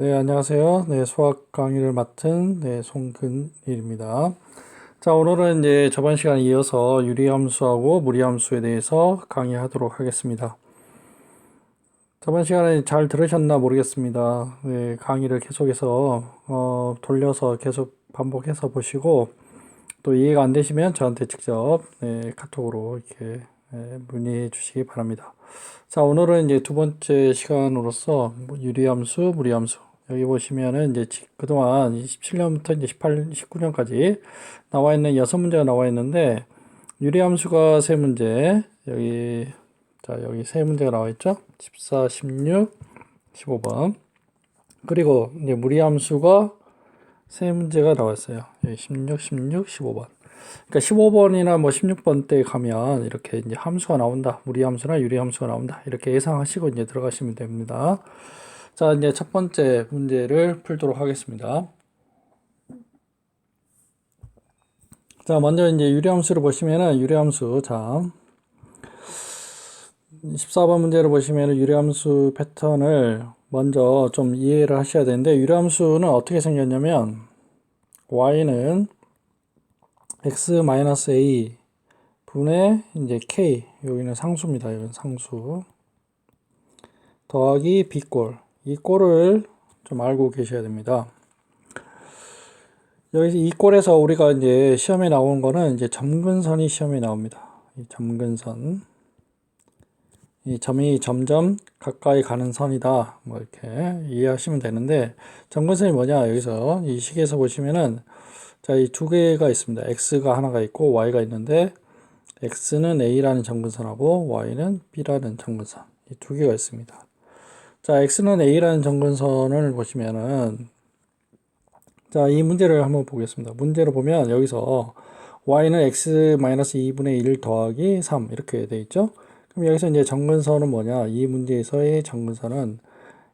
네, 안녕하세요. 네, 수학 강의를 맡은 네, 송근일입니다. 자, 오늘은 이제 저번 시간에 이어서 유리함수하고 무리함수에 대해서 강의하도록 하겠습니다. 저번 시간에 잘 들으셨나 모르겠습니다. 네, 강의를 계속해서 어, 돌려서 계속 반복해서 보시고 또 이해가 안 되시면 저한테 직접 네, 카톡으로 이렇게 네, 문의해 주시기 바랍니다. 자, 오늘은 이제 두 번째 시간으로서 뭐 유리함수, 무리함수. 여기 보시면은 이제 그동안 27년부터 이제 18, 19년까지 나와 있는 여섯 문제가 나와 있는데 유리함수가 세 문제, 여기 자, 여기 세 문제가 나와 있죠? 14, 16, 15번. 그리고 이제 무리함수가 세 문제가 나왔어요. 여기 16, 16, 15번. 그러니까 15번이나 뭐 16번 때 가면 이렇게 이제 함수가 나온다. 무리함수나 유리함수가 나온다. 이렇게 예상하시고 이제 들어가시면 됩니다. 자, 이제 첫 번째 문제를 풀도록 하겠습니다. 자, 먼저 이제 유리함수를 보시면은 유리함수 자 14번 문제를 보시면은 유리함수 패턴을 먼저 좀 이해를 하셔야 되는데 유리함수는 어떻게 생겼냐면 y는 x-a 분의 이제 k 여기는 상수입니다. 이건 상수 더하기 b꼴 이 꼴을 좀 알고 계셔야 됩니다. 여기서 이 꼴에서 우리가 이제 시험에 나온 거는 이제 점근선이 시험에 나옵니다. 이 점근선 이 점이 점점 가까이 가는 선이다. 뭐 이렇게 이해하시면 되는데 점근선이 뭐냐 여기서 이 식에서 보시면은 자, 이 두 개가 있습니다. x가 하나가 있고 y가 있는데 x는 a라는 정근선하고 y는 b라는 정근선 이 두 개가 있습니다. 자, x는 a라는 정근선을 보시면은 자, 이 문제를 한번 보겠습니다. 문제를 보면 여기서 y는 x-2분의 1 더하기 3 이렇게 돼 있죠. 그럼 여기서 이제 정근선은 뭐냐? 이 문제에서의 정근선은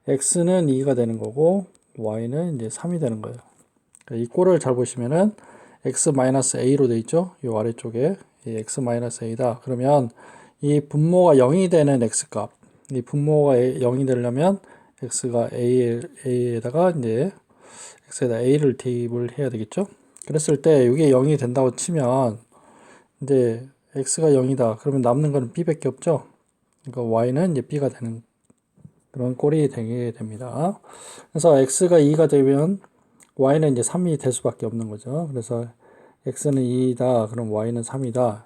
x는 2가 되는 거고 y는 이제 3이 되는 거예요. 그러니까 이 꼴을 잘 보시면은 x-a로 돼 있죠. 이 아래쪽에 이 x-a다. 그러면 이 분모가 0이 되는 x값, 이 분모가 0이 되려면 x가 a, a에다가 이제 x에다 a를 대입을 해야 되겠죠. 그랬을 때 이게 0이 된다고 치면 이제 x가 0이다. 그러면 남는 거는 b밖에 없죠. 그러니까 y는 이제 b가 되는 그런 꼴이 되게 됩니다. 그래서 x가 2가 되면 y는 이제 3이 될 수밖에 없는 거죠. 그래서 x는 2다. 그럼 y는 3이다.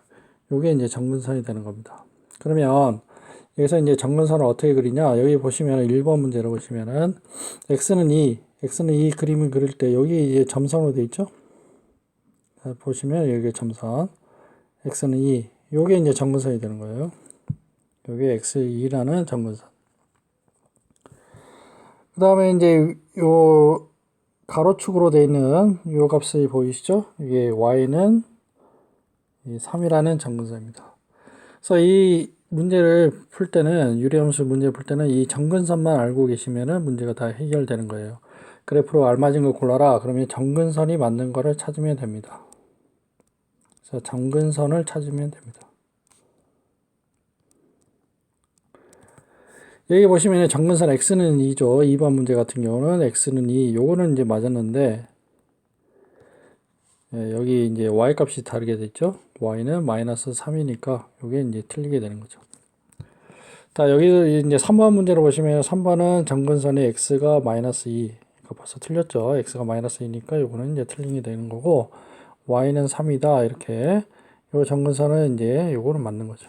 요게 이제 정근선이 되는 겁니다. 그러면 여기서 이제 정근선을 어떻게 그리냐? 여기 보시면 1번 문제를 보시면은 x는 2, x는 2 그림을 그릴 때 여기 이제 점선으로 돼 있죠? 보시면 여기 점선 x는 2 요게 이제 정근선이 되는 거예요. 요게 x2라는 정근선. 그 다음에 이제 요 가로축으로 되어 있는 요 값이 보이시죠? 이게 y는 3이라는 정근선입니다. 그래서 이 문제를 풀 때는 유리함수 문제 풀 때는 이 정근선만 알고 계시면은 문제가 다 해결되는 거예요. 그래프로 알맞은 걸 골라라. 그러면 정근선이 맞는 거를 찾으면 됩니다. 그래서 정근선을 찾으면 됩니다. 여기 보시면 정근선 x는 2죠. 2번 문제 같은 경우는 x는 2. 요거는 이제 맞았는데 예, 여기 이제 y 값이 다르게 됐죠. y는 마이너스 3이니까 요게 이제 틀리게 되는 거죠. 자, 여기 이제 3번 문제로 보시면 3번은 정근선의 x가 마이너스 2. 이거 벌써 틀렸죠. x가 마이너스 2니까 요거는 이제 틀리게 되는 거고 y는 3이다. 이렇게 요 정근선은 이제 요거는 맞는 거죠.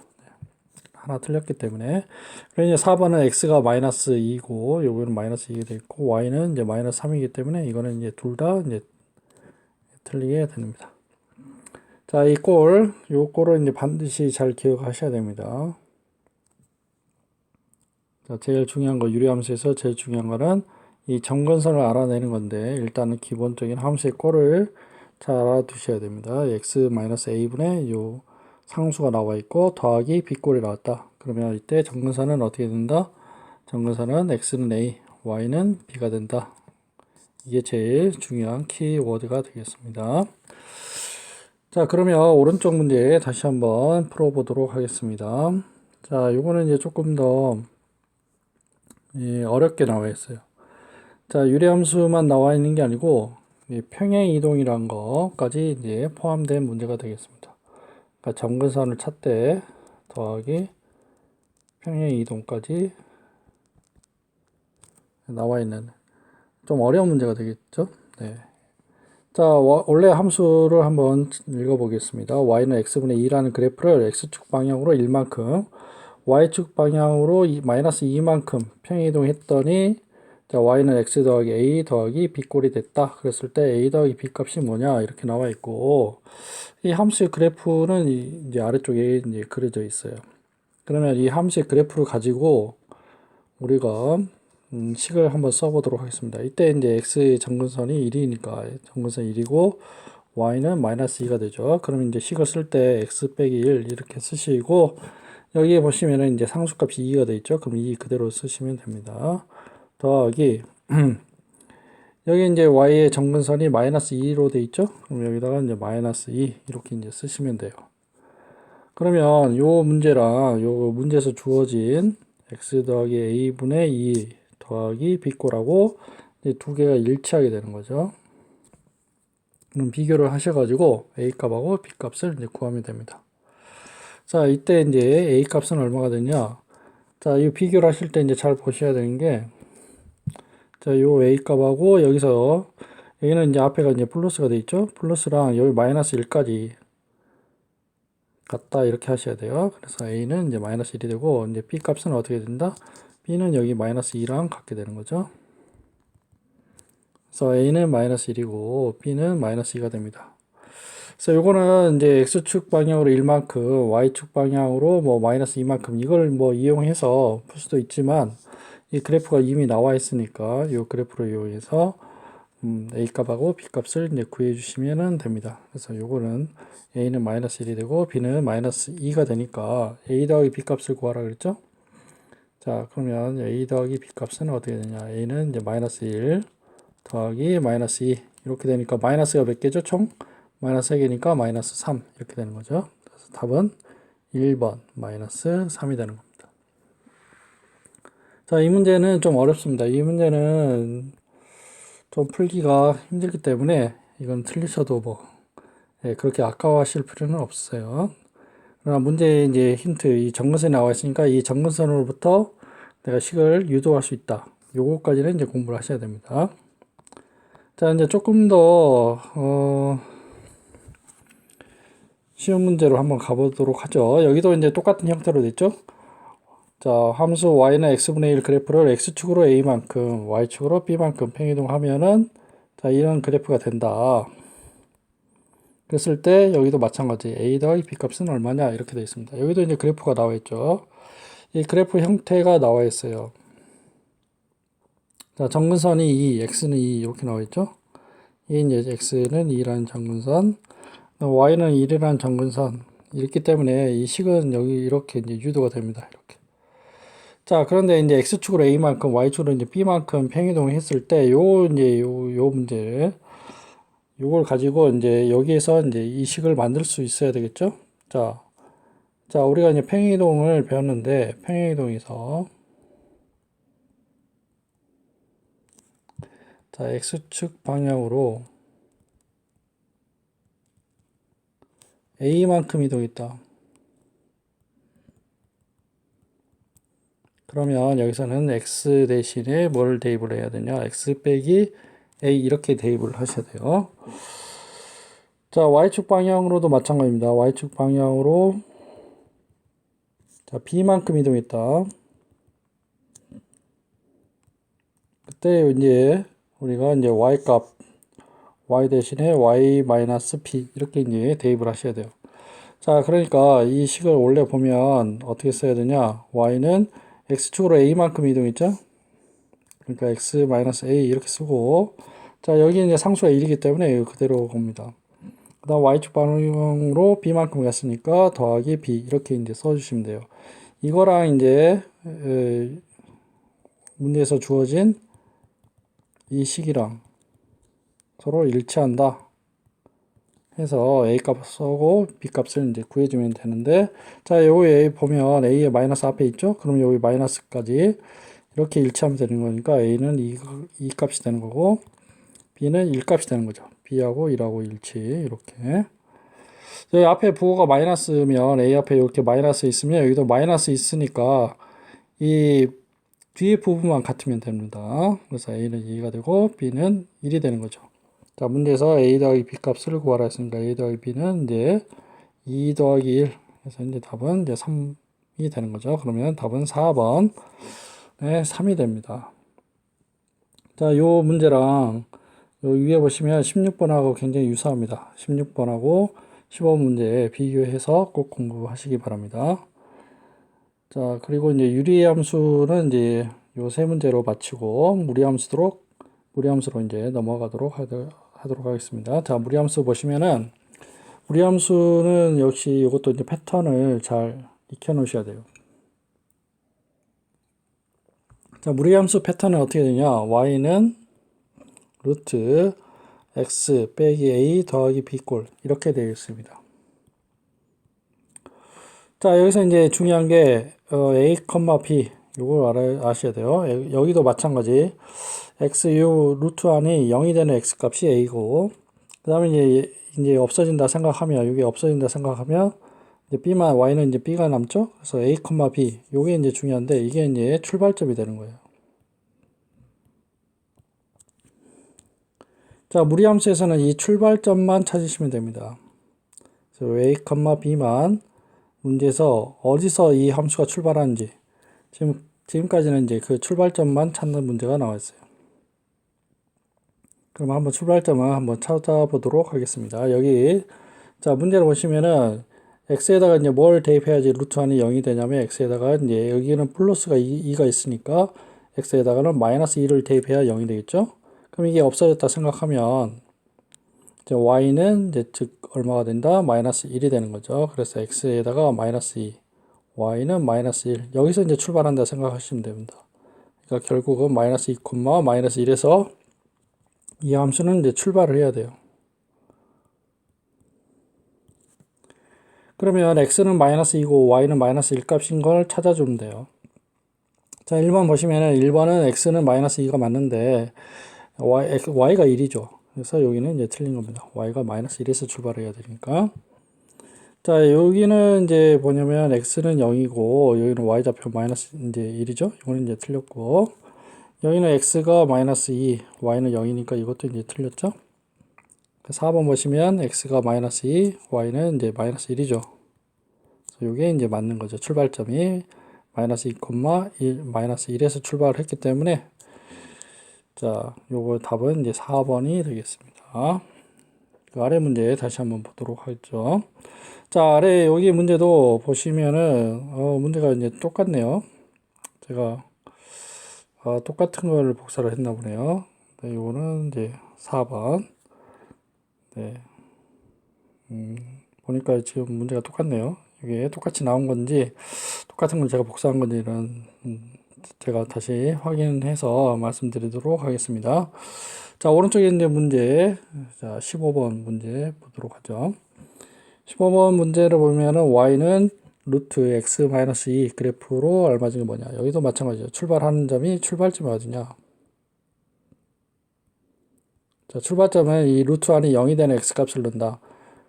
하나 틀렸기 때문에. 그래서 이제 4번은 x가 마이너스 2고, 요거는 마이너스 2가 되고, y는 이제 마이너스 3이기 때문에 이거는 이제 둘 다 이제 틀리게 됩니다. 자, 이 꼴, 요 꼴을 이제 반드시 잘 기억하셔야 됩니다. 자, 제일 중요한 거, 유리함수에서 제일 중요한 거는 이 정근선을 알아내는 건데, 일단은 기본적인 함수의 꼴을 잘 알아두셔야 됩니다. x-a분의 요 상수가 나와 있고 더하기 b꼴이 나왔다. 그러면 이때 정근선은 어떻게 된다? 정근선은 x는 a, y는 b가 된다. 이게 제일 중요한 키워드가 되겠습니다. 자, 그러면 오른쪽 문제 다시 한번 풀어보도록 하겠습니다. 자, 요거는 이제 조금 더 예, 어렵게 나와 있어요. 자, 유리함수만 나와 있는 게 아니고 이 평행 이동이란 거까지 이제 포함된 문제가 되겠습니다. 그러니까 점근선을 찾되 더하기 평행 이동까지 나와 있는 좀 어려운 문제가 되겠죠? 네. 자, 와- 원래 함수를 한번 읽어보겠습니다. y는 x분의 2라는 그래프를 x축 방향으로 1만큼, y축 방향으로 이- 마이너스 2만큼 평행이동했더니 자, y는 x 더하기 a 더하기 b 꼴이 됐다. 그랬을 때 a 더하기 b 값이 뭐냐 이렇게 나와 있고 이 함수의 그래프는 이- 이제 아래쪽에 이제 그려져 있어요. 그러면 이 함수의 그래프를 가지고 우리가 음, 식을 한번 써보도록 하겠습니다. 이때 이제 x의 정근선이 1이니까 정근선 1이고 y는 마이너스 2가 되죠. 그럼 이제 식을 쓸 때 x 빼기 1 이렇게 쓰시고 여기에 보시면은 이제 상수값이 2가 돼 있죠. 그럼 2 그대로 쓰시면 됩니다. 더하기 여기 이제 y의 정근선이 마이너스 2로 돼 있죠. 그럼 여기다가 이제 마이너스 2 이렇게 이제 쓰시면 돼요. 그러면 요 문제랑 요 문제에서 주어진 x 더하기 a분의 2 더하기 b꼴하고 두 개가 일치하게 되는 거죠. 그럼 비교를 하셔가지고 a 값하고 b 값을 이제 구하면 됩니다. 자, 이때 이제 a 값은 얼마가 되냐? 자, 이 비교를 하실 때 이제 잘 보셔야 되는 게, 자, 요 a 값하고 여기서 a는 이제 앞에가 이제 플러스가 돼 있죠? 플러스랑 여기 마이너스 1까지 같다 이렇게 하셔야 돼요. 그래서 a는 이제 마이너스 1이 되고 이제 b 값은 어떻게 된다? B는 여기 마이너스 2랑 같게 되는 거죠. 그래서 a는 마이너스 1이고 b는 마이너스 2가 됩니다. 그래서 요거는 이제 x축 방향으로 1만큼 y축 방향으로 뭐 마이너스 2만큼 이걸 뭐 이용해서 풀 수도 있지만 이 그래프가 이미 나와 있으니까 요 그래프를 이용해서 음, a 값하고 b 값을 이제 구해 주시면 됩니다. 그래서 요거는 a는 마이너스 1이 되고 b는 마이너스 2가 되니까 a 더하기 b 값을 구하라 그랬죠? 자, 그러면 a 더하기 b 값은 어떻게 되냐? a는 이제 마이너스 1 더하기 마이너스 2 이렇게 되니까 마이너스가 몇 개죠? 총 마이너스 3개니까 마이너스 3 이렇게 되는 거죠. 그래서 답은 1번 마이너스 3이 되는 겁니다. 자, 이 문제는 좀 어렵습니다. 이 문제는 좀 풀기가 힘들기 때문에 이건 틀리셔도 뭐 예, 그렇게 아까워하실 필요는 없어요. 그러나 문제의 이제 힌트, 이 정근선이 나와 있으니까 이 정근선으로부터 내가 식을 유도할 수 있다. 요거까지는 이제 공부를 하셔야 됩니다. 자, 이제 조금 더, 어, 쉬운 문제로 한번 가보도록 하죠. 여기도 이제 똑같은 형태로 됐죠? 자, 함수 y는 x분의 1 그래프를 x축으로 a만큼, y축으로 b만큼 평이동하면은, 자, 이런 그래프가 된다. 그랬을 때 여기도 마찬가지 a 더하기 b 값은 얼마냐 이렇게 되어 있습니다. 여기도 이제 그래프가 나와 있죠. 이 그래프 형태가 나와 있어요. 자, 정근선이 2, x는 2 이렇게 나와 있죠. 이 이제 x는 2라는 정근선, y는 1이라는 정근선 있기 때문에 이 식은 여기 이렇게 이제 유도가 됩니다. 이렇게. 자, 그런데 이제 x축으로 a만큼, y축으로 이제 b만큼 평이동을 했을 때 요 이제 요, 요 문제 요걸 가지고 이제 여기에서 이제 이 식을 만들 수 있어야 되겠죠? 자, 자, 우리가 이제 평행이동을 배웠는데, 평행이동에서, 자, x축 방향으로 a만큼 이동했다. 그러면 여기서는 x 대신에 뭘 대입을 해야 되냐? x 빼기 a 이렇게 대입을 하셔야 돼요. 자, y축 방향으로도 마찬가지입니다. y축 방향으로 자, b만큼 이동했다. 그때 이제 우리가 이제 y 값 y 대신에 y 마이너스 b 이렇게 이제 대입을 하셔야 돼요. 자, 그러니까 이 식을 원래 보면 어떻게 써야 되냐? y는 x축으로 a만큼 이동했죠? 그러니까 x 마이너스 a 이렇게 쓰고 자, 여기 이제 상수가 1이기 때문에 그대로 봅니다. 그 다음 y축 방향으로 b만큼 갔으니까 더하기 b 이렇게 이제 써주시면 돼요. 이거랑 이제 에, 문제에서 주어진 이 식이랑 서로 일치한다 해서 a 값 쓰고 b 값을 이제 구해주면 되는데 자 여기 a 보면 a의 마이너스 앞에 있죠? 그럼 여기 마이너스까지 이렇게 일치하면 되는 거니까 a는 2, 이 값이 되는 거고 b는 1 값이 되는 거죠. b하고 1하고 일치 이렇게 여기 앞에 부호가 마이너스면 a 앞에 이렇게 마이너스 있으면 여기도 마이너스 있으니까 이 뒤에 부분만 같으면 됩니다. 그래서 a는 2가 되고 b는 1이 되는 거죠. 자 문제에서 a 더하기 b 값을 구하라 했으니까 a 더하기 b는 이제 2 더하기 1 그래서 이제 답은 이제 3이 되는 거죠. 그러면 답은 4번 네, 3이 됩니다. 자, 요 문제랑 요 위에 보시면 16번하고 굉장히 유사합니다. 16번하고 15번 문제 비교해서 꼭 공부하시기 바랍니다. 자, 그리고 이제 유리함수는 이제 요 세 문제로 마치고 무리함수로 무리함수로 이제 넘어가도록 하도록 하겠습니다. 자, 무리함수 보시면은 무리함수는 역시 이것도 이제 패턴을 잘 익혀 놓으셔야 돼요. 자, 무리함수 패턴은 어떻게 되냐? y는 루트 x 빼기 a 더하기 b꼴 이렇게 되어 있습니다. 자, 여기서 이제 중요한 게 어, a, b 이걸 알아, 아셔야 돼요. 여기도 마찬가지 xu 루트 안이 0이 되는 x 값이 a고 그 다음에 이제 이제 없어진다 생각하면 이게 없어진다 생각하면 이제 b만 y는 이제 b가 남죠. 그래서 a, b 요게 이제 중요한데 이게 이제 출발점이 되는 거예요. 자, 무리함수에서는 이 출발점만 찾으시면 됩니다. 그래서 a, b만 문제에서 어디서 이 함수가 출발하는지 지금 지금까지는 이제 그 출발점만 찾는 문제가 나왔어요. 그럼 한번 출발점을 한번 찾아보도록 하겠습니다. 여기 자 문제를 보시면은 x에다가 이제 뭘 대입해야지 루트 안이 0이 되냐면 x에다가 이제 여기는 플러스가 2, 가 있으니까 x에다가는 마이너스 2를 대입해야 0이 되겠죠? 그럼 이게 없어졌다 생각하면 이제 y는 이제 즉 얼마가 된다? 마이너스 1이 되는 거죠. 그래서 x에다가 마이너스 2, y는 마이너스 1. 여기서 이제 출발한다 생각하시면 됩니다. 그러니까 결국은 마이너스 2, 마이너스 1에서 이 함수는 이제 출발을 해야 돼요. 그러면 x는 마이너스 2고 y는 마이너스 1 값인 걸 찾아주면 돼요. 자, 1번 보시면은 1번은 x는 마이너스 2가 맞는데 y, y가 1이죠. 그래서 여기는 이제 틀린 겁니다. y가 마이너스 1에서 출발해야 되니까. 자, 여기는 이제 뭐냐면 x는 0이고 여기는 y 좌표 마이너스 이제 1이죠. 이거는 이제 틀렸고 여기는 x가 마이너스 2, y는 0이니까 이것도 이제 틀렸죠. 4번 보시면 x가 마이너스 2, y는 이제 마이너스 1이죠. 그래서 이게 이제 맞는 거죠. 출발점이 마이너스 2, 1, 마이너스 1에서 출발을 했기 때문에 자, 요거 답은 이제 4번이 되겠습니다. 그 아래 문제 다시 한번 보도록 하죠. 자, 아래 여기 문제도 보시면은 어, 문제가 이제 똑같네요. 제가 어, 똑같은 걸 복사를 했나 보네요. 네, 요거는 이제 4번. 네. 음, 보니까 지금 문제가 똑같네요. 이게 똑같이 나온 건지, 똑같은 걸 제가 복사한 건지는, 음, 제가 다시 확인해서 말씀드리도록 하겠습니다. 자, 오른쪽에 있는 문제, 자, 15번 문제 보도록 하죠. 15번 문제를 보면은 y는 루트 x 마이너스 2 그래프로 얼마 중에 뭐냐. 여기도 마찬가지죠. 출발하는 점이 출발점이 어디냐. 자, 출발점은 이 루트 안에 0이 되는 x 값을 넣는다.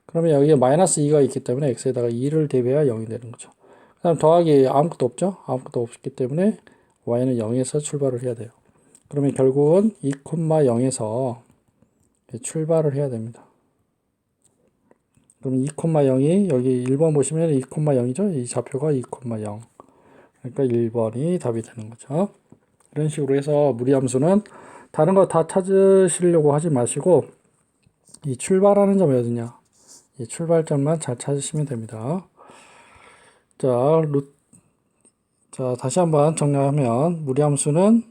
그러면 여기에 마이너스 2가 있기 때문에 x에다가 2를 대비해야 0이 되는 거죠. 그 다음 더하기 아무것도 없죠. 아무것도 없기 때문에 y는 0에서 출발을 해야 돼요. 그러면 결국은 2,0에서 출발을 해야 됩니다. 그럼 2,0이 여기 1번 보시면 2,0이죠? 이 좌표가 2,0. 그러니까 1번이 답이 되는 거죠. 이런 식으로 해서 무리함수는 다른 거 다 찾으시려고 하지 마시고 이 출발하는 점이 어디냐? 이 출발점만 잘 찾으시면 됩니다. 자, 루, 자 다시 한번 정리하면 무리함수는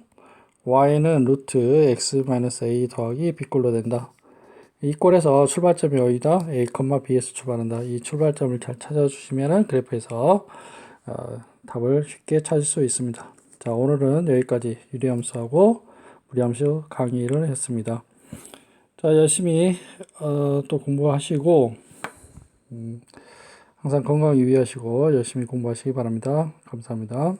y는 루트 x-a 더하기 b꼴로 된다. 이 꼴에서 출발점이 어디다? A, B에서 출발한다. 이 출발점을 잘 찾아주시면 그래프에서 어, 답을 쉽게 찾을 수 있습니다. 자, 오늘은 여기까지 유리함수하고 무리함수 강의를 했습니다. 자, 열심히 어, 또 공부하시고 음, 항상 건강 유의하시고 열심히 공부하시기 바랍니다. 감사합니다.